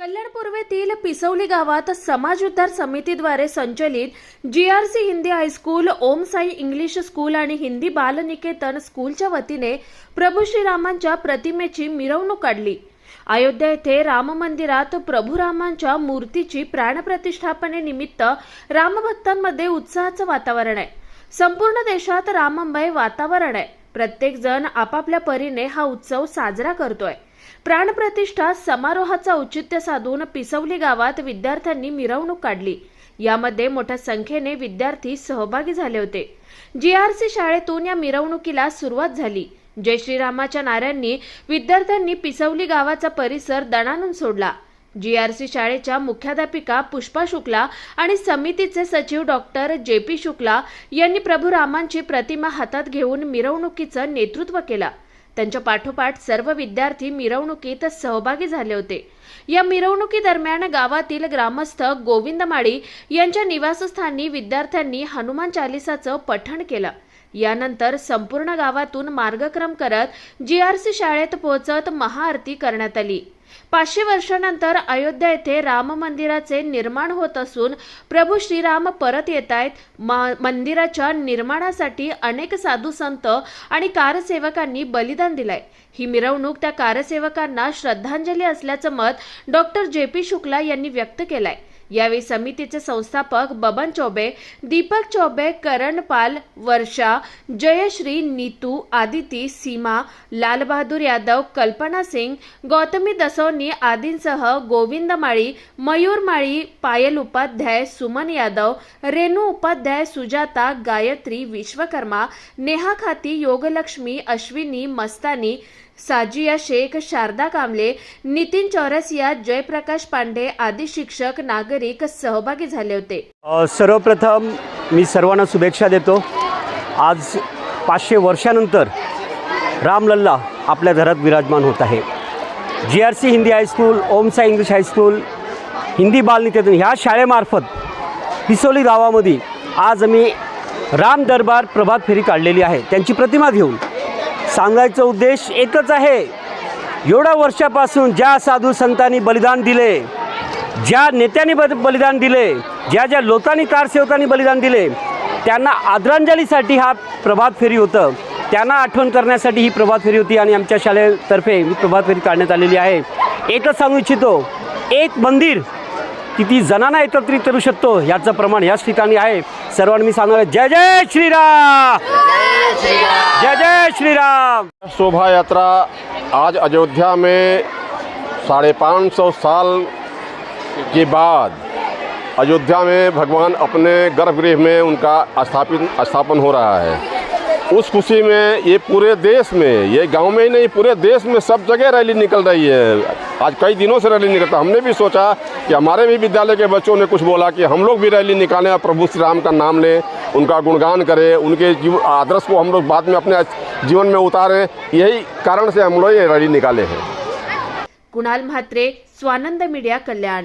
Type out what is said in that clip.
कल्याण पूर्वेतील पिसवली गावात समाज उद्धार समितीद्वारे संचलित G R C Hindi high school Om Sai English school आणि हिंदी बालनिकेतन स्कूलच्या वतीने प्रभू श्रीरामांच्या प्रतिमेची मिरवणूक काढली. अयोध्या येथे राम मंदिरात प्रभू रामांच्या मूर्तीची प्राणप्रतिष्ठापनेनिमित्त रामभक्तांमध्ये उत्साहाचं वातावरण आहे. संपूर्ण देशात राममय वातावरण आहे. प्रत्येकजण आपापल्या परीने हा उत्सव साजरा करतोय. प्राणप्रतिष्ठा समारोहाचा औचित्य साधून पिसवली गावात विद्यार्थ्यांनी मिरवणूक काढली. यामध्ये मोठ्या संख्येने विद्यार्थी सहभागी झाले होते. जीआरसी शाळेतून या मिरवणुकीला सुरुवात झाली. जय श्रीरामाच्या नाऱ्यांनी विद्यार्थ्यांनी पिसवली गावाचा परिसर दणानून सोडला. जीआरसी शाळेच्या मुख्याध्यापिका पुष्पा शुक्ला आणि समितीचे सचिव डॉक्टर जे पी शुक्ला यांनी प्रभू रामांची प्रतिमा हातात घेऊन मिरवणुकीचं नेतृत्व केलं. त्यांच्या पाठोपाठ सर्व विद्यार्थी मिरवणुकीत सहभागी झाले होते. या मिरवणुकीदरम्यान गावातील ग्रामस्थ गोविंद माळी यांच्या निवासस्थानी विद्यार्थ्यांनी हनुमान चालिसाचं पठण केलं. यानंतर संपूर्ण गावातून मार्गक्रम करत जी आर सी शाळेत पोहोचत महाआरती करण्यात आली. पाचशे वर्षानंतर अयोध्या येथे राम मंदिराचे निर्माण होत असून प्रभू श्रीराम परत येत आहेत मंदिराच्या निर्माणासाठी अनेक साधू संत आणि कारसेवकांनी बलिदान दिलंय. ही मिरवणूक त्या कारसेवकांना श्रद्धांजली असल्याचं मत डॉक्टर जे पी शुक्ला यांनी व्यक्त केलंय. यावेळी समितीचे संस्थापक बबन चौबे दीपक चौबे करणपाल वर्षा जयश्री नीतू आदिती सीमा लालबहादूर यादव कल्पना सिंग गौतमी दसवनी आदींसह गोविंद माळी मयूर माळी पायल उपाध्याय सुमन यादव रेणू उपाध्याय सुजाता गायत्री विश्वकर्मा नेहा खाती योगलक्ष्मी अश्विनी मस्तानी साजिया शेख शारदा कांबळे नितीन चौरसिया जयप्रकाश पांडे आदी शिक्षक नागरिक सहभागी झाले होते. सर्वप्रथम मी सर्वांना शुभेच्छा देतो. आज पाचशे वर्षानंतर रामलल्ला आपल्या घरात विराजमान होत आहे. G R C Hindi high school ओमसा English high school Hindi Balniketan ह्या शाळेमार्फत पिसोली गावामध्ये आज आम्ही राम दरबार प्रभात फेरी काढलेली आहे. त्यांची प्रतिमा घेऊन सांगायचा उद्देश एकच आहे. एवढ्या वर्षापासून ज्या साधू संतांनी बलिदान दिले ज्या नेत्यांनी ब बलिदान दिले ज्या ज्या लोकांनी कारसेवकांनी बलिदान दिले त्यांना आदरांजलीसाठी हा प्रभात फेरी होतं. त्यांना आठवण करण्यासाठी ही प्रभात फेरी होती आणि आमच्या शाळेतर्फे ही प्रभात फेरी काढण्यात आलेली आहे. एकच सांगू इच्छितो एक मंदिर किती जणांना एकत्रित करू शकतो याचं प्रमाण याच ठिकाणी आहे. सर्वांनी मी सांगणार जय जय श्रीराम! जय जय श्रीराम! शोभा यात्रा आज अयोध्या में साढ़े पाँच सौ साल के बाद अयोध्या में भगवान अपने गर्भगृह में उनका स्थापित स्थापन हो रहा है। उस खुशी में, ये पूरे देश में, ये गाँव में ही नहीं, पूरे देश में सब जगह रैली निकल रही है। आज कई दिनों से रैली निकलता हमने भी सोचा कि हमारे भी विद्यालय के बच्चों ने कुछ बोला कि हम लोग भी रैली निकालें और प्रभु श्री राम का नाम लें, उनका गुणगान करें, उनके जीव, आदर्श को हम लोग बाद में अपने जीवन में उतारें। यही कारण से हम लोग ये रैली निकाले हैं। कुणाल म्हात्रे, स्वानंद मीडिया कल्याण।